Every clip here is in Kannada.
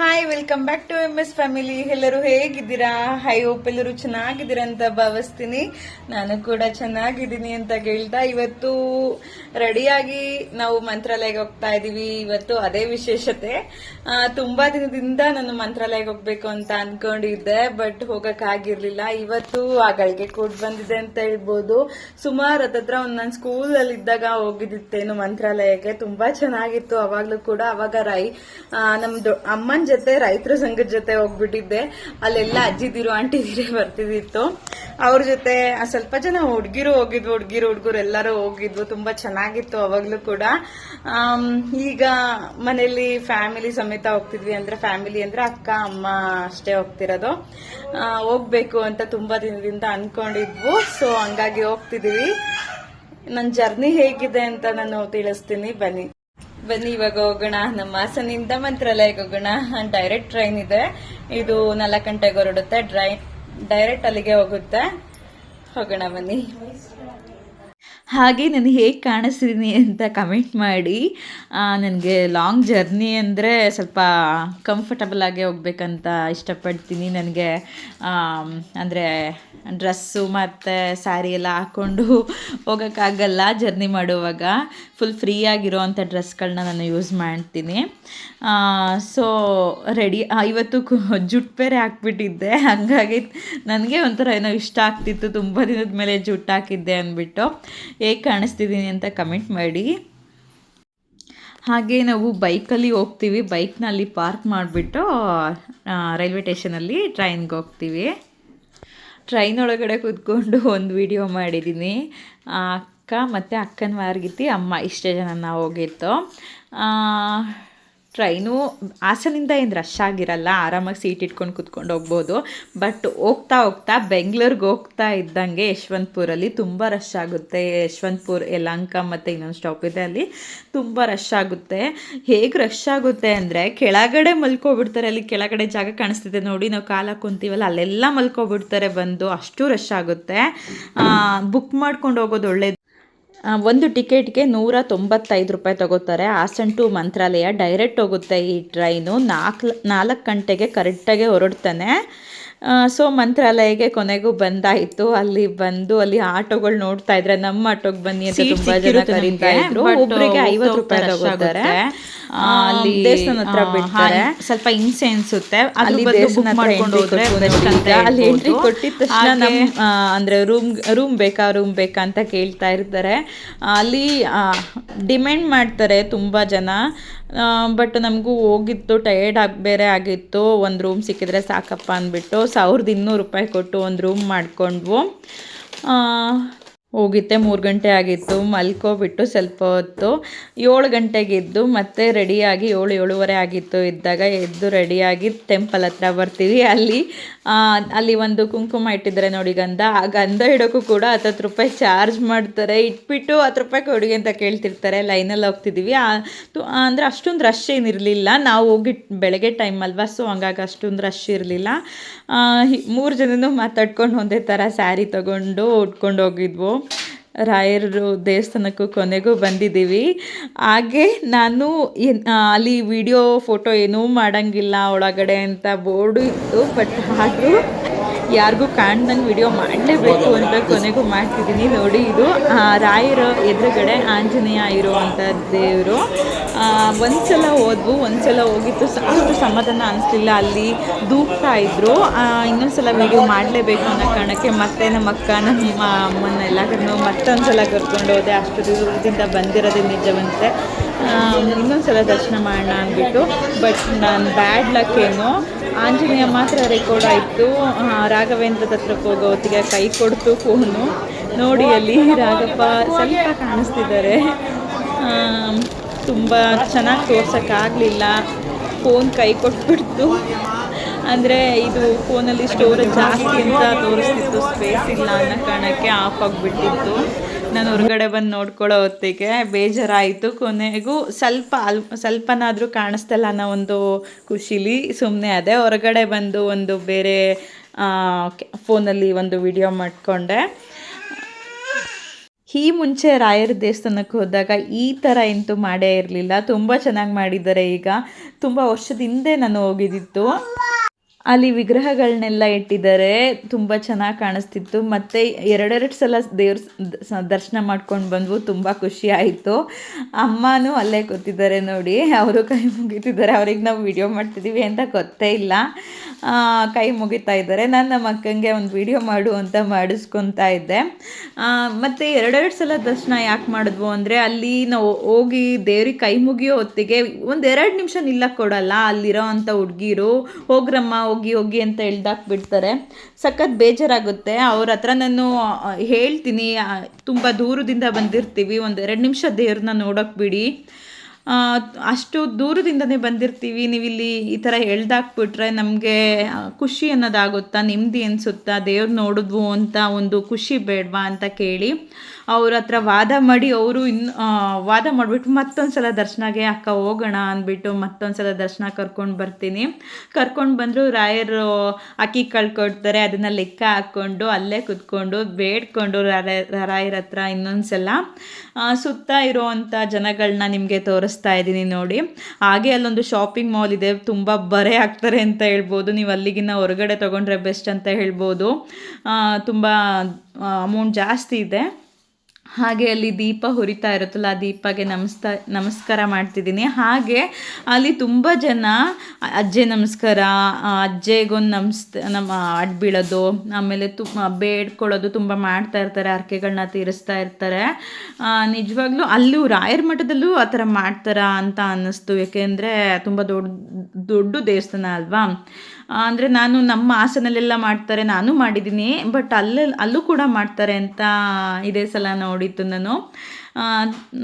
Hi welcome back to M S family ಎಲ್ಲರೂ ಹೇಗಿದ್ದೀರಾ? ಹೈ ಹೋಪ್ ಎಲ್ಲರೂ ಚೆನ್ನಾಗಿದ್ದೀರಾ ಅಂತ ಭಾವಿಸ್ತೀನಿ. ನಾನು ಕೂಡ ಚೆನ್ನಾಗಿದ್ದೀನಿ ಅಂತ ಕೇಳ್ತಾ ಇವತ್ತು ರೆಡಿಯಾಗಿ ನಾವು ಮಂತ್ರಾಲಯಕ್ಕೆ ಹೋಗ್ತಾ ಇದ್ದೀವಿ ಇವತ್ತು ಅದೇ ವಿಶೇಷತೆ. ತುಂಬಾ ದಿನದಿಂದ ನಾನು ಮಂತ್ರಾಲಯಕ್ಕೆ ಹೋಗ್ಬೇಕು ಅಂತ ಅನ್ಕೊಂಡಿದ್ದೆ ಬಟ್ ಹೋಗಕ್ ಆಗಿರ್ಲಿಲ್ಲ. ಇವತ್ತು ಆ ಗಳಿಗೆ ಕೂಡ್ ಬಂದಿದೆ ಅಂತ ಹೇಳ್ಬೋದು. ಸುಮಾರು ಹತ್ತತ್ರ ಒಂದ್ ಸ್ಕೂಲ್ ಅಲ್ಲಿ ಇದ್ದಾಗ ಹೋಗಿದ್ದಿತ್ತೇನು ಮಂತ್ರಾಲಯಕ್ಕೆ. ತುಂಬಾ ಚೆನ್ನಾಗಿತ್ತು. ಅವಾಗ್ಲೂ ಕೂಡ ಅವಾಗ ರೈ ನಮ್ಮ ಅಮ್ಮನ ಜೊತೆ, ರೈತರ ಸಂಘದ ಜೊತೆ ಹೋಗ್ಬಿಟ್ಟಿದ್ದೆ. ಅಲ್ಲೆಲ್ಲ ಅಜ್ಜಿದಿರು ಆಂಟಿದಿರೇ ಬರ್ತಿದಿತ್ತು ಅವ್ರ ಜೊತೆ ಸ್ವಲ್ಪ ಜನ ಹುಡ್ಗಿರು ಹೋಗಿದ್ವು, ಹುಡ್ಗಿರು, ಹುಡ್ಗರು ಎಲ್ಲರೂ ಹೋಗಿದ್ವು. ತುಂಬಾ ಚೆನ್ನಾಗಿತ್ತು ಅವಾಗ್ಲೂ ಕೂಡ. ಈಗ ಮನೇಲಿ ಫ್ಯಾಮಿಲಿ ಸಮೇತ ಹೋಗ್ತಿದ್ವಿ ಅಂದ್ರೆ ಫ್ಯಾಮಿಲಿ ಅಂದ್ರೆ ಅಕ್ಕ, ಅಮ್ಮ ಅಷ್ಟೇ ಹೋಗ್ತಿರೋದು. ಹೋಗ್ಬೇಕು ಅಂತ ತುಂಬಾ ದಿನದಿಂದ ಅನ್ಕೊಂಡಿದ್ವು. ಸೊ ಹಂಗಾಗಿ ಹೋಗ್ತಿದೀವಿ ನನ್ನ ಜರ್ನಿ ಹೇಗಿದೆ ಅಂತ ನಾನು ತಿಳಿಸ್ತೀನಿ. ಬನ್ನಿ. ಬನ್ನಿ ಇವಾಗ ಹೋಗೋಣ, ನಮ್ಮ ಹಾಸನಿಂದ ಮಂತ್ರಾಲಯಕ್ಕೆ ಹೋಗೋಣ ಡೈರೆಕ್ಟ್ ಟ್ರೈನ್ ಇದೆ. ಇದು ನಾಲ್ಕು ಗಂಟೆಗೆ ಹೊರಡುತ್ತೆ. ಡ್ರೈ ಡೈರೆಕ್ಟ್ ಅಲ್ಲಿಗೆ ಹೋಗುತ್ತೆ. ಹೋಗೋಣ ಬನ್ನಿ. ಹಾಗೆ ನಾನು ಹೇಗೆ ಕಾಣಿಸ್ತೀನಿ ಅಂತ ಕಮೆಂಟ್ ಮಾಡಿ ನನಗೆ ಲಾಂಗ್ ಜರ್ನಿ ಅಂದರೆ ಸ್ವಲ್ಪ ಕಂಫರ್ಟಬಲ್ ಆಗಿ ಹೋಗ್ಬೇಕಂತ ಇಷ್ಟಪಡ್ತೀನಿ. ನನಗೆ ಅಂದರೆ ಡ್ರೆಸ್ಸು ಮತ್ತು ಸ್ಯಾರಿ ಎಲ್ಲ ಹಾಕ್ಕೊಂಡು ಹೋಗೋಕ್ಕಾಗಲ್ಲ ಜರ್ನಿ ಮಾಡುವಾಗ. ಫುಲ್ ಫ್ರೀ ಆಗಿರೋವಂಥ ಡ್ರೆಸ್ಗಳನ್ನ ನಾನು ಯೂಸ್ ಮಾಡ್ತೀನಿ. ಸೊ ರೆಡಿ ಇವತ್ತು ಜುಟ್ಟು ಬೇರೆ ಹಾಕ್ಬಿಟ್ಟಿದ್ದೆ. ಹಾಗಾಗಿ ನನಗೆ ಒಂಥರ ಏನೋ ಇಷ್ಟ ಆಗ್ತಿತ್ತು. ತುಂಬ ದಿನದ ಮೇಲೆ ಜುಟ್ಟು ಹಾಕಿದ್ದೆ ಅಂದ್ಬಿಟ್ಟು. ಹೇಗೆ ಕಾಣಿಸ್ತಿದ್ದೀನಿ ಅಂತ ಕಮೆಂಟ್ ಮಾಡಿ. ಹಾಗೆ ನಾವು ಬೈಕಲ್ಲಿ ಹೋಗ್ತೀವಿ. ಬೈಕ್ನಲ್ಲಿ ಪಾರ್ಕ್ ಮಾಡಿಬಿಟ್ಟು ರೈಲ್ವೆ ಸ್ಟೇಷನಲ್ಲಿ ಟ್ರೈನ್ಗೆ ಹೋಗ್ತೀವಿ. ಟ್ರೈನ್ ಒಳಗಡೆ ಕೂತ್ಕೊಂಡು ಒಂದು ವಿಡಿಯೋ ಮಾಡಿದ್ದೀನಿ ಅಕ್ಕ ಮತ್ತು ಅಕ್ಕನ ಮಾರ್ಗಿತಿ ಅಮ್ಮ ಇಷ್ಟೇ ಜನ ನಾವು ಹೋಗಿತ್ತು ಟ್ರೈನು ಹಾಸನಿಂದ ಏನು ರಶ್ ಆಗಿರಲ್ಲ ಆರಾಮಾಗಿ ಸೀಟ್ ಇಟ್ಕೊಂಡು ಕುತ್ಕೊಂಡು ಹೋಗ್ಬೋದು. ಬಟ್ ಹೋಗ್ತಾ ಹೋಗ್ತಾ ಬೆಂಗ್ಳೂರಿಗೆ ಹೋಗ್ತಾ ಇದ್ದಂಗೆ ಯಶವಂತಪುರಲ್ಲಿ ತುಂಬ ರಶ್ ಆಗುತ್ತೆ. ಯಶವಂತಪುರ ಯಲಹಂಕ ಮತ್ತು ಇನ್ನೊಂದು ಸ್ಟಾಪ್ ಇದೆ ಅಲ್ಲಿ ತುಂಬ ರಶ್ ಆಗುತ್ತೆ. ಹೇಗೆ ರಶ್ ಆಗುತ್ತೆ ಅಂದರೆ ಕೆಳಗಡೆ ಮಲ್ಕೋಬಿಡ್ತಾರೆ. ಅಲ್ಲಿ ಕೆಳಗಡೆ ಜಾಗ ಕಾಣಿಸ್ತಿದೆ ನೋಡಿ. ನಾವು ಕಾಲ ಕುಂತೀವಲ್ಲ ಅಲ್ಲೆಲ್ಲ ಮಲ್ಕೋಬಿಡ್ತಾರೆ ಬಂದು. ಅಷ್ಟು ರಶ್ ಆಗುತ್ತೆ. ಬುಕ್ ಮಾಡ್ಕೊಂಡು ಹೋಗೋದು ಒಳ್ಳೇದು. ಆ, ಒಂದು ಟಿಕೆಟ್ಗೆ ನೂರ ತೊಂಬತ್ತೈದು ರೂಪಾಯಿ ತಗೋತಾರೆ. ಹಾಸನ್ ಟು ಮಂತ್ರಾಲಯ ಡೈರೆಕ್ಟ್ ಹೋಗುತ್ತೆ ಈ ಟ್ರೈನು. ನಾಲ್ಕು ನಾಲ್ಕು ಗಂಟೆಗೆ ಕರೆಕ್ಟಾಗಿ ಹೊರಡ್ತಾನೆ. ಸೊ ಮಂತ್ರಾಲಯಗೆ ಕೊನೆಗೂ ಬಂದಾಯಿತು. ಅಲ್ಲಿ ಬಂದು ಅಲ್ಲಿ ಆಟೋಗಳು ನೋಡ್ತಾ ಇದ್ರೆ ನಮ್ಮ ಆಟೋಗೆ ಬನ್ನಿ ಅಂತ ತುಂಬಾ ಜನ ಕರೀತಾ ಇದ್ರು. ಒಬ್ಬರಿಗೆ ಐವತ್ತು ರೂಪಾಯಿ ತಗೋತಾರೆ. ಅಲ್ಲಿ ದೇವಸ್ಥಾನ ಹತ್ರ ಬಿಡ್ತಾರೆ. ಸ್ವಲ್ಪ ಹಿಂಸೆ ಅನ್ಸುತ್ತೆ. ಅಲ್ಲಿ ದೇವಸ್ಥಾನ ಮಾಡ್ಕೊಂಡು ಹೋದ್ರೆ ಕೊಟ್ಟು ಅಂತ ಅಲ್ಲಿ ಎಂಟ್ರಿ. ಕೊಟ್ಟಿದ ತಕ್ಷಣ ಅಂದ್ರೆ ರೂಮ್ ರೂಮ್ ಬೇಕಾ ರೂಮ್ ಬೇಕಾ ಅಂತ ಕೇಳ್ತಾ ಇರ್ತಾರೆ. ಅಲ್ಲಿ ಡಿಮ್ಯಾಂಡ್ ಮಾಡ್ತಾರೆ ತುಂಬಾ ಜನ. ಬಟ್ ನಮಗೂ ಹೋಗಿತ್ತು ಟಯರ್ಡ್ ಆಗಿ ಬೇರೆ ಆಗಿತ್ತು. ಒಂದು ರೂಮ್ ಸಿಕ್ಕಿದ್ರೆ ಸಾಕಪ್ಪ ಅಂದ್ಬಿಟ್ಟು ಸಾವಿರದ ಇನ್ನೂರು ರೂಪಾಯಿ ಕೊಟ್ಟು ಒಂದು ರೂಮ್ ಮಾಡಿಕೊಂಡ್ವು. ಹೋಗಿತ್ತೆ ಮೂರು ಗಂಟೆ ಆಗಿತ್ತು ಮಲ್ಕೋಬಿಟ್ಟು ಸ್ವಲ್ಪ ಹೊತ್ತು, ಏಳು ಗಂಟೆಗೆ ಎದ್ದು ಮತ್ತೆ ರೆಡಿಯಾಗಿ ಏಳು, ಏಳುವರೆ ಆಗಿತ್ತು. ಇದ್ದಾಗ ಎದ್ದು ರೆಡಿಯಾಗಿ ಟೆಂಪಲ್ ಹತ್ರ ಬರ್ತೀವಿ. ಅಲ್ಲಿ ಅಲ್ಲಿ ಒಂದು ಕುಂಕುಮ ಇಟ್ಟಿದ್ದಾರೆ ನೋಡಿ ಗಂಧ. ಆ ಗಂಧ ಇಡೋಕ್ಕೂ ಕೂಡ ಹತ್ತತ್ತು ರೂಪಾಯಿ ಚಾರ್ಜ್ ಮಾಡ್ತಾರೆ. ಇಟ್ಬಿಟ್ಟು ಹತ್ತು ರೂಪಾಯಿ ಕೊಡುಗೆ ಅಂತ ಕೇಳ್ತಿರ್ತಾರೆ. ಲೈನಲ್ಲಿ ಹೋಗ್ತಿದ್ದೀವಿ. ಅಂದರೆ ಅಷ್ಟೊಂದು ರಶ್ ಏನಿರಲಿಲ್ಲ. ನಾವು ಹೋಗಿ ಬೆಳಗ್ಗೆ ಟೈಮ್ ಅಲ್ವಾ? ಸೊ ಹಂಗಾಗಿ ಅಷ್ಟೊಂದು ರಶ್ ಇರಲಿಲ್ಲ. ಮೂರು ಜನನೂ ಮಾತಾಡ್ಕೊಂಡು ಒಂದೇ ಥರ ಸ್ಯಾರಿ ತಗೊಂಡು ಉಟ್ಕೊಂಡು ಹೋಗಿದ್ವು. ರಾಯರು ದೇವಸ್ಥಾನಕ್ಕೂ ಕೊನೆಗೂ ಬಂದಿದ್ದೀವಿ. ಹಾಗೆ ನಾನು ಏನು ಅಲ್ಲಿ ವಿಡಿಯೋ ಫೋಟೋ ಏನೂ ಮಾಡೋಂಗಿಲ್ಲ ಒಳಗಡೆ ಅಂತ ಬೋರ್ಡು ಇತ್ತು ಬಟ್ ಆದರೂ ಯಾರಿಗೂ ಕಾಣ್ದಂಗೆ ವಿಡಿಯೋ ಮಾಡಲೇಬೇಕು ಅಂತ ಕೊನೆಗೂ ಮಾಡ್ತಿದ್ದೀನಿ. ನೋಡಿ ಇದು ರಾಯರ ಎದುರುಗಡೆ ಆಂಜನೇಯ ಇರುವಂಥ ದೇವರು. ಒಂದ್ಸಲ ಹೋದ್ವು, ಒಂದ್ಸಲ ಹೋಗಿತ್ತು, ಸಾಕಷ್ಟು ಸಮಾಧಾನ ಅನಿಸ್ಲಿಲ್ಲ. ಅಲ್ಲಿ ದೂಕ್ತಾ ಇದ್ರು. ಇನ್ನೊಂದ್ಸಲ ವಿಡಿಯೋ ಮಾಡಲೇಬೇಕು ಅನ್ನೋ ಕಾರಣಕ್ಕೆ ಮತ್ತೆ ನಮ್ಮ ಅಕ್ಕ, ನಮ್ಮ ಅಮ್ಮನ ಎಲ್ಲರನ್ನು ಮತ್ತೊಂದ್ಸಲ ಕರ್ಕೊಂಡು ಹೋದೆ. ಅಷ್ಟು ದೂರದಿಂದ ಬಂದಿರೋದೇ ನಿಜವಂತೆ. ಇನ್ನೊಂದ್ಸಲ ದರ್ಶನ ಮಾಡೋಣ ಅಂದ್ಬಿಟ್ಟು. ಬಟ್ ನಾನು ಬ್ಯಾಡ್ ಲಕ್ ಏನು ಆಂಜನೇಯ ಮಾತ್ರ ರೆಕಾರ್ಡ್ ಆಯಿತು. ರಾಘವೇಂದ್ರ ಹತ್ರಕ್ಕೆ ಹೋಗೋ ಹೊತ್ತಿಗೆ ಕೈ ಕೊಡ್ತು ಫೋನು ನೋಡಿ ಅಲ್ಲಿ ರಾಘಪ್ಪ ಸ್ವಲ್ಪ ಕಾಣಿಸ್ತಿದ್ದಾರೆ. ತುಂಬ ಚೆನ್ನಾಗಿ ತೋರ್ಸೋಕ್ಕಾಗಲಿಲ್ಲ ಫೋನ್ ಕೈ ಕೊಟ್ಬಿಡ್ತು. ಅಂದರೆ ಇದು ಫೋನಲ್ಲಿ ಸ್ಟೋರೇಜ್ ಜಾಸ್ತಿ ಅಂತ ತೋರಿಸ್ತಿತ್ತು. ಸ್ಪೇಸ್ ಇಲ್ಲ ಅನ್ನೋ ಕಾರಣಕ್ಕೆ ಆಫ್ ಆಗಿಬಿಟ್ಟಿತ್ತು. ನಾನು ಹೊರಗಡೆ ಬಂದು ನೋಡ್ಕೊಳ್ಳೋ ಹೊತ್ತಿಗೆ ಬೇಜಾರಾಯಿತು. ಕೊನೆಗೂ ಸ್ವಲ್ಪ ಅಲ್, ಸ್ವಲ್ಪನಾದರೂ ಕಾಣಿಸ್ತಲ್ಲ ಅನ್ನೋ ಒಂದು ಖುಷಿಲಿ ಸುಮ್ಮನೆ ಅದೇ ಹೊರಗಡೆ ಬಂದು ಒಂದು ಬೇರೆ ಫೋನಲ್ಲಿ ಒಂದು ವಿಡಿಯೋ ಮಾಡಿಕೊಂಡೆ. ಈ ಮುಂಚೆ ರಾಯರ ದೇವಸ್ಥಾನಕ್ಕೆ ಹೋದಾಗ ಈ ಥರ ಎಂತೂ ಮಾಡೇ ಇರಲಿಲ್ಲ. ತುಂಬ ಚೆನ್ನಾಗಿ ಮಾಡಿದ್ದಾರೆ ಈಗ. ತುಂಬ ವರ್ಷದ ಹಿಂದೆ ನಾನು ಹೋಗಿದ್ದಿತ್ತು ಅಲ್ಲಿ ವಿಗ್ರಹಗಳನ್ನೆಲ್ಲ ಇಟ್ಟಿದ್ದಾರೆ. ತುಂಬ ಚೆನ್ನಾಗಿ ಕಾಣಿಸ್ತಿತ್ತು. ಮತ್ತು ಎರಡೆರಡು ಸಲ ದೇವ್ರ ದರ್ಶನ ಮಾಡ್ಕೊಂಡು ಬಂದ್ವು. ತುಂಬ ಖುಷಿ ಆಯಿತು. ಅಮ್ಮನೂ ಅಲ್ಲೇ ಕೂತಿದ್ದಾರೆ ನೋಡಿ. ಅವರು ಕೈ ಮುಗಿತಿದ್ದಾರೆ. ಅವ್ರಿಗೆ ನಾವು ವಿಡಿಯೋ ಮಾಡ್ತಿದ್ದೀವಿ ಅಂತ ಗೊತ್ತೇ ಇಲ್ಲ. ಕೈ ಮುಗಿತಾ ಇದ್ದಾರೆ. ನಾನು ನಮ್ಮ ಅಕ್ಕಂಗೆ ಒಂದು ವಿಡಿಯೋ ಮಾಡು ಅಂತ ಮಾಡಿಸ್ಕೊತಾ ಇದ್ದೆ. ಮತ್ತು ಎರಡೆರಡು ಸಲ ದರ್ಶನ ಯಾಕೆ ಮಾಡಿದ್ವು ಅಂದರೆ ಅಲ್ಲಿ ನಾವು ಹೋಗಿ ದೇವ್ರಿಗೆ ಕೈ ಮುಗಿಯೋ ಹೊತ್ತಿಗೆ ಒಂದು ಎರಡು ನಿಮಿಷ ನಿಲ್ಲಕ್ಕೆ ಕೊಡಲ್ಲ. ಅಲ್ಲಿರೋ ಅಂಥ ಹುಡುಗಿರು, ಹೋಗ್ರಮ್ಮ ಹೋಗಿ ಹೋಗಿ ಅಂತ ಬಿಡ್ತಾರೆ. ಸಖತ್ ಬೇಜಾರಾಗುತ್ತೆ. ಅವ್ರ ಹತ್ರ ನಾನು ಹೇಳ್ತೀನಿ. ತುಂಬ ದೂರದಿಂದ ಬಂದಿರ್ತೀವಿ. ಒಂದು ಎರಡು ನಿಮಿಷ ದೇವ್ರನ್ನ ನೋಡೋಕೆ ಬಿಡಿ. ಅಷ್ಟು ದೂರದಿಂದನೇ ಬಂದಿರ್ತೀವಿ. ನೀವಿಲ್ಲಿ ಈ ಥರ ಎಳ್ದಾಕ್ಬಿಟ್ರೆ ನಮಗೆ ಖುಷಿ ಅನ್ನೋದಾಗುತ್ತಾ? ನೆಮ್ಮದಿ ಅನಿಸುತ್ತಾ? ದೇವ್ರು ನೋಡಿದ್ವು ಅಂತ ಒಂದು ಖುಷಿ ಬೇಡವಾ ಅಂತ ಕೇಳಿ. ಅವ್ರ ಹತ್ರ ವಾದ ಮಾಡಿ ಅವರು ಇನ್ನು ವಾದ ಮಾಡಿಬಿಟ್ಟು ಮತ್ತೊಂದು ಸಲ ದರ್ಶನಗೆ ಅಕ್ಕ, ಹೋಗೋಣ, ಅಂದ್ಬಿಟ್ಟು ಮತ್ತೊಂದು ಸಲ ದರ್ಶನ ಕರ್ಕೊಂಡು ಬರ್ತೀನಿ. ಕರ್ಕೊಂಡು ಬಂದರು ರಾಯರು ಅಕ್ಕಿ ಕಳ್ಕೊಡ್ತಾರೆ ಅದನ್ನು ಲೆಕ್ಕ ಹಾಕ್ಕೊಂಡು ಅಲ್ಲೇ ಕುತ್ಕೊಂಡು ಬೇಡ್ಕೊಂಡು ರಾಯ- ರಾಯರ ಹತ್ರ ಇನ್ನೊಂದು ಸಲ ಸುತ್ತ ಇರೋವಂಥ ಜನಗಳನ್ನ ನಿಮಗೆ ತೋರಿಸ್ತಾ ಇದ್ದೀನಿ ನೋಡಿ. ಹಾಗೆ ಅಲ್ಲೊಂದು ಶಾಪಿಂಗ್ ಮಾಲ್ ಇದೆ, ತುಂಬ ಬರೆ ಆಗ್ತಾರೆ ಅಂತ ಹೇಳ್ಬೋದು. ನೀವು ಅಲ್ಲಿಗಿನ್ನ ಹೊರಗಡೆ ತೊಗೊಂಡ್ರೆ ಬೆಸ್ಟ್ ಅಂತ ಹೇಳ್ಬೋದು. ತುಂಬ ಅಮೌಂಟ್ ಜಾಸ್ತಿ ಇದೆ. ಹಾಗೆ ಅಲ್ಲಿ ದೀಪ ಹುರಿತಾ ಇರುತ್ತಲ್ಲ, ಆ ದೀಪಗೆ ನಮಸ್ತಾ, ನಮಸ್ಕಾರ ಮಾಡ್ತಿದ್ದೀನಿ. ಹಾಗೆ ಅಲ್ಲಿ ತುಂಬ ಜನ ಅಜ್ಜೆ ನಮಸ್ಕಾರ ಅಜ್ಜೆಗೊಂದು ನಮಸ್ ನಮ್ಮ ಅಡ್ ಬೀಳೋದು, ಆಮೇಲೆ ತುಂಬ ಬೇಡ್ಕೊಳ್ಳೋದು ತುಂಬ ಮಾಡ್ತಾ ಇರ್ತಾರೆ ಹರಕೆಗಳನ್ನ ತೀರಿಸ್ತಾ ಇರ್ತಾರೆ. ನಿಜವಾಗ್ಲೂ ಅಲ್ಲೂ ರಾಯರ ಮಠದಲ್ಲೂ ಆ ಥರ ಮಾಡ್ತಾರಾ ಅಂತ ಅನ್ನಿಸ್ತು. ಯಾಕೆಂದರೆ ತುಂಬ ದೊಡ್ಡ ದೊಡ್ಡ ದೇವಸ್ಥಾನ ಅಲ್ವಾ? ಅಂದರೆ ನಾನು ನಮ್ಮ ಹಾಸನಲ್ಲೆಲ್ಲ ಮಾಡ್ತಾರೆ, ನಾನು ಮಾಡಿದ್ದೀನಿ ಬಟ್ ಅಲ್ಲೇ, ಅಲ್ಲೂ ಕೂಡ ಮಾಡ್ತಾರೆ ಅಂತ ಇದೇ ಸಲ ನೋಡಿತ್ತು ನಾನು.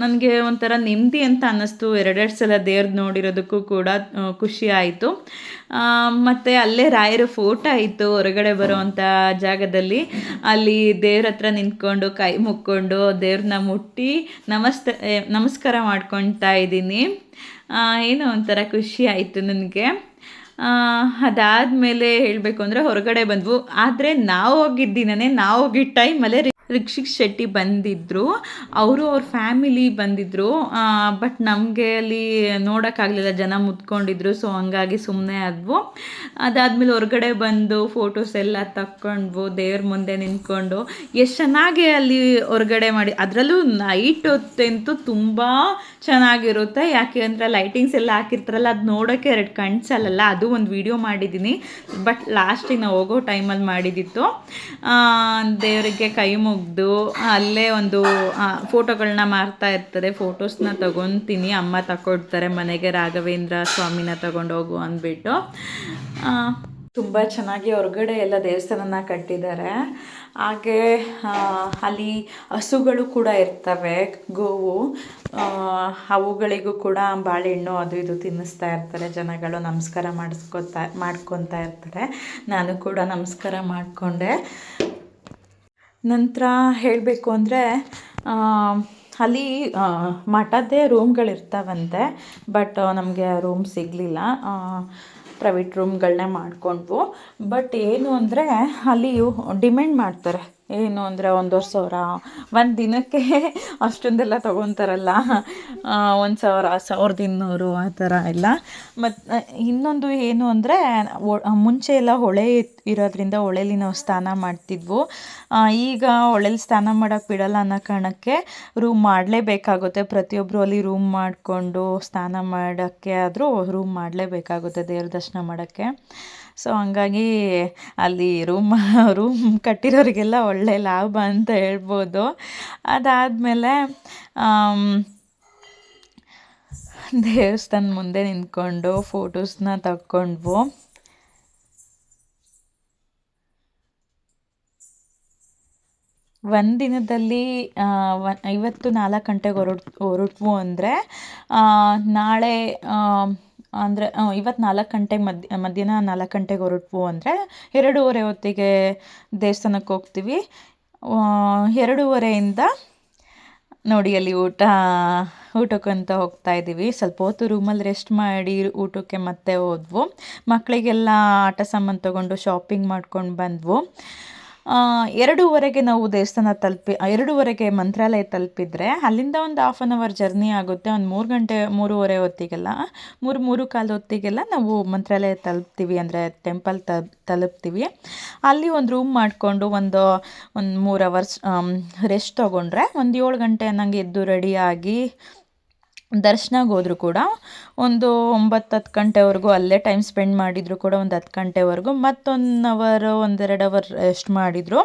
ನನಗೆ ಒಂಥರ ನೆಮ್ಮದಿ ಅಂತ ಅನ್ನಿಸ್ತು, ಎರಡೆರಡು ಸಲ ದೇವ್ರದ್ದು ನೋಡಿರೋದಕ್ಕೂ ಕೂಡ ಖುಷಿ ಆಯಿತು. ಮತ್ತು ಅಲ್ಲೇ ರಾಯರ ಫೋಟೋ ಇತ್ತು ಹೊರಗಡೆ ಬರೋವಂಥ ಜಾಗದಲ್ಲಿ. ಅಲ್ಲಿ ದೇವ್ರ ಹತ್ರ ನಿಂತ್ಕೊಂಡು ಕೈ ಮುಕ್ಕೊಂಡು ದೇವ್ರನ್ನ ಮುಟ್ಟಿ ನಮಸ್ತೆ ನಮಸ್ಕಾರ ಮಾಡ್ಕೊತಾ ಇದ್ದೀನಿ. ಏನೋ ಒಂಥರ ಖುಷಿ ಆಯಿತು ನನಗೆ. ಅದಾದಮೇಲೆ ಹೇಳಬೇಕು ಅಂದರೆ ಹೊರಗಡೆ ಬಂದ್ವು. ಆದರೆ ನಾವು ಹೋಗಿದ್ದ ದಿನನೇ ನಾವು ಹೋಗಿದ್ದ ಟೈಮಲ್ಲೇ ರಿಕ್ಷಿಕ್ ಶೆಟ್ಟಿ ಬಂದಿದ್ದರು ಅವರು ಅವ್ರ ಫ್ಯಾಮಿಲಿ ಬಂದಿದ್ದರು ಬಟ್ ನಮಗೆ ಅಲ್ಲಿ ನೋಡೋಕ್ಕಾಗಲಿಲ್ಲ ಜನ ಮುತ್ಕೊಂಡಿದ್ರು ಸೊ ಹಂಗಾಗಿ ಸುಮ್ಮನೆ ಆದ್ವು. ಅದಾದಮೇಲೆ ಹೊರಗಡೆ ಬಂದು ಫೋಟೋಸ್ ಎಲ್ಲ ತಕ್ಕೊಂಡ್ವು, ದೇವ್ರ ಮುಂದೆ ನಿಂತ್ಕೊಂಡು. ಎಷ್ಟು ಚೆನ್ನಾಗಿ ಅಲ್ಲಿ ಹೊರಗಡೆ ಮಾಡಿ, ಅದರಲ್ಲೂ ನೈಟ್ ಹೊತ್ತಂತೂ ತುಂಬ ಚೆನ್ನಾಗಿರುತ್ತೆ. ಯಾಕೆ ಅಂದರೆ ಲೈಟಿಂಗ್ಸ್ ಎಲ್ಲ ಹಾಕಿರ್ತಾರಲ್ಲ, ಅದು ನೋಡೋಕ್ಕೆ ಎರಡು ಕಣ್ಸಲ್ಲ ಅದು ಒಂದು ವಿಡಿಯೋ ಮಾಡಿದ್ದೀನಿ ಬಟ್ ಲಾಸ್ಟಿಗೆ ನಾವು ಹೋಗೋ ಟೈಮಲ್ಲಿ ಮಾಡಿದ್ದಿತ್ತು ದೇವರಿಗೆ ಕೈ ಮುಗ್ದು ಅಲ್ಲೇ ಒಂದು ಫೋಟೋಗಳನ್ನ ಮಾರ್ತಾ ಇರ್ತಾರೆ. ಫೋಟೋಸ್ನ ತಗೊತೀನಿ. ಅಮ್ಮ ತಗೊಡ್ತಾರೆ ಮನೆಗೆ ರಾಘವೇಂದ್ರ ಸ್ವಾಮಿನ ತಗೊಂಡೋಗು ಅಂದ್ಬಿಟ್ಟು. ತುಂಬ ಚೆನ್ನಾಗಿ ಹೊರಗಡೆ ಎಲ್ಲ ದೇವಸ್ಥಾನನ ಕಟ್ಟಿದ್ದಾರೆ. ಹಾಗೆ ಅಲ್ಲಿ ಹಸುಗಳು ಕೂಡ ಇರ್ತವೆ, ಗೋವು. ಅವುಗಳಿಗೂ ಕೂಡ ಬಾಳೆಹಣ್ಣು ಅದು ಇದು ತಿನ್ನಿಸ್ತಾ ಇರ್ತಾರೆ. ಜನಗಳು ನಮಸ್ಕಾರ ಮಾಡಿಸ್ಕೊತಾ, ಮಾಡ್ಕೊತಾ ಇರ್ತಾರೆ. ನಾನು ಕೂಡ ನಮಸ್ಕಾರ ಮಾಡಿಕೊಂಡೆ. ನಂತರ ಹೇಳಬೇಕು ಅಂದರೆ ಅಲ್ಲಿ ಮಠದ್ದೇ ರೂಮ್ಗಳಿರ್ತಾವಂತೆ ಬಟ್ ನಮಗೆ ರೂಮ್ ಸಿಗಲಿಲ್ಲ. ಪ್ರೈವೇಟ್ ರೂಮ್ಗಳನ್ನೇ ಮಾಡಿಕೊಂಡ್ವು. ಬಟ್ ಏನು ಅಂದರೆ, ಅಲ್ಲಿ ಡಿಮ್ಯಾಂಡ್ ಮಾಡ್ತಾರೆ. ಏನು ಅಂದರೆ ಒಂದೂವರೆ ಸಾವಿರ, ಒಂದು ದಿನಕ್ಕೆ ಅಷ್ಟೊಂದೆಲ್ಲ ತೊಗೊತಾರಲ್ಲ. ಒಂದು ಸಾವಿರ, ಸಾವಿರದ ಇನ್ನೂರು ಆ ಥರ ಎಲ್ಲ. ಮತ್ತು ಇನ್ನೊಂದು ಏನು ಅಂದರೆ ಮುಂಚೆ ಎಲ್ಲ ಹೊಳೆ ಇರೋದ್ರಿಂದ ಹೊಳೇಲಿ ನಾವು ಸ್ನಾನ ಮಾಡ್ತಿದ್ವು. ಈಗ ಹೊಳೇಲಿ ಸ್ನಾನ ಮಾಡೋಕ್ಕೆ ಬಿಡಲ್ಲ ಅನ್ನೋ ಕಾರಣಕ್ಕೆ ರೂಮ್ ಮಾಡಲೇಬೇಕಾಗುತ್ತೆ. ಪ್ರತಿಯೊಬ್ಬರು ಅಲ್ಲಿ ರೂಮ್ ಮಾಡಿಕೊಂಡು ಸ್ನಾನ ಮಾಡೋಕ್ಕೆ ಆದರೂ ರೂಮ್ ಮಾಡಲೇಬೇಕಾಗುತ್ತೆ ದೇವ್ರ ದರ್ಶನ ಮಾಡೋಕ್ಕೆ. ಸೊ ಹಂಗಾಗಿ ಅಲ್ಲಿ ರೂಮ್ ರೂಮ್ ಕಟ್ಟಿರೋರಿಗೆಲ್ಲ ಒಳ್ಳೆ ಲಾಭ ಅಂತ ಹೇಳ್ಬೋದು. ಅದಾದಮೇಲೆ ದೇವಸ್ಥಾನ ಮುಂದೆ ನಿಂತ್ಕೊಂಡು ಫೋಟೋಸ್ನ ತಕ್ಕೊಂಡ್ವು. ಒಂದು ದಿನದಲ್ಲಿ ಒನ್ ಐವತ್ತು ನಾಲ್ಕು ಗಂಟೆಗೆ ಹೊರಟ್, ಹೊರಟ್ವು ಅಂದರೆ ನಾಳೆ ಅಂದರೆ ಇವತ್ತು ನಾಲ್ಕು ಗಂಟೆಗೆ ಮಧ್ಯ, ಮಧ್ಯಾಹ್ನ ನಾಲ್ಕು ಗಂಟೆಗೆ ಹೊರಟ್ವು ಅಂದರೆ, ಎರಡೂವರೆ ಹೊತ್ತಿಗೆ ದೇವಸ್ಥಾನಕ್ಕೆ ಹೋಗ್ತೀವಿ. ಎರಡೂವರೆಯಿಂದ ನೋಡಿ ಅಲ್ಲಿ ಊಟ ಊಟಕ್ಕಂತ ಹೋಗ್ತಾ ಇದ್ದೀವಿ. ಸ್ವಲ್ಪ ಹೊತ್ತು ರೂಮಲ್ಲಿ ರೆಸ್ಟ್ ಮಾಡಿ ಊಟಕ್ಕೆ ಮತ್ತೆ ಹೋದ್ವು. ಮಕ್ಕಳಿಗೆಲ್ಲ ಆಟ ಸಾಮಾನು ತೊಗೊಂಡು ಶಾಪಿಂಗ್ ಮಾಡ್ಕೊಂಡು ಬಂದ್ವು. ಎರಡೂವರೆಗೆ ನಾವು ದೇವಸ್ಥಾನ ತಲುಪಿ ಎರಡೂವರೆಗೆ ಮಂತ್ರಾಲಯ ತಲುಪಿದ್ರೆ ಅಲ್ಲಿಂದ ಒಂದು ಹಾಫ್ ಆನ್ ಅವರ್ ಜರ್ನಿ ಆಗುತ್ತೆ. ಒಂದು ಮೂರು ಗಂಟೆ, ಮೂರುವರೆ ಹೊತ್ತಿಗೆಲ್ಲ, ಮೂರು ಮೂರು ಕಾಲು ಹೊತ್ತಿಗೆಲ್ಲ ನಾವು ಮಂತ್ರಾಲಯ ತಲುಪ್ತೀವಿ ಅಂದರೆ ಟೆಂಪಲ್ ತಲು ತಲುಪ್ತೀವಿ. ಅಲ್ಲಿ ಒಂದು ರೂಮ್ ಮಾಡಿಕೊಂಡು ಒಂದು ಒಂದು ಮೂರು ಅವರ್ಸ್ ರೆಸ್ಟ್ ತೊಗೊಂಡ್ರೆ ಒಂದು ಏಳು ಗಂಟೆ ಅನ್ನಂಗೆ ಎದ್ದು ರೆಡಿಯಾಗಿ ದರ್ಶನಕ್ಕೆ ಹೋದರೂ ಕೂಡ ಒಂದು ಒಂಬತ್ತು ಹತ್ತು ಗಂಟೆವರೆಗೂ ಅಲ್ಲೇ ಟೈಮ್ ಸ್ಪೆಂಡ್ ಮಾಡಿದ್ರು ಕೂಡ ಒಂದು ಹತ್ತು ಗಂಟೆವರೆಗೂ ಮತ್ತೊಂದು ಅವರ್ ಒಂದೆರಡು ಅವರ್ ರೆಸ್ಟ್ ಮಾಡಿದರು.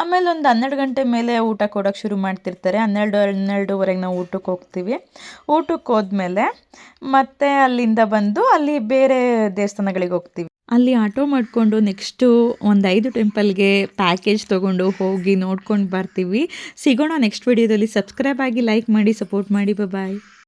ಆಮೇಲೆ ಒಂದು ಹನ್ನೆರಡು ಗಂಟೆ ಮೇಲೆ ಊಟ ಕೊಡೋಕ್ಕೆ ಶುರು ಮಾಡ್ತಿರ್ತಾರೆ. ಹನ್ನೆರಡು, ಹನ್ನೆರಡುವರೆಗೆ ನಾವು ಊಟಕ್ಕೆ ಹೋಗ್ತೀವಿ. ಊಟಕ್ಕೆ ಹೋದ್ಮೇಲೆ ಮತ್ತೆ ಅಲ್ಲಿಂದ ಬಂದು ಅಲ್ಲಿ ಬೇರೆ ದೇವಸ್ಥಾನಗಳಿಗೆ ಹೋಗ್ತೀವಿ. ಅಲ್ಲಿ ಆಟೋ ಮಾಡಿಕೊಂಡು ನೆಕ್ಸ್ಟು ಒಂದು ಐದು ಟೆಂಪಲ್ಗೆ ಪ್ಯಾಕೇಜ್ ತೊಗೊಂಡು ಹೋಗಿ ನೋಡ್ಕೊಂಡು ಬರ್ತೀವಿ. ಸಿಗೋಣ ನೆಕ್ಸ್ಟ್ ವಿಡಿಯೋದಲ್ಲಿ ಸಬ್ಸ್ಕ್ರೈಬ್ ಆಗಿ ಲೈಕ್ ಮಾಡಿ ಸಪೋರ್ಟ್ ಮಾಡಿ. ಬಾಯ್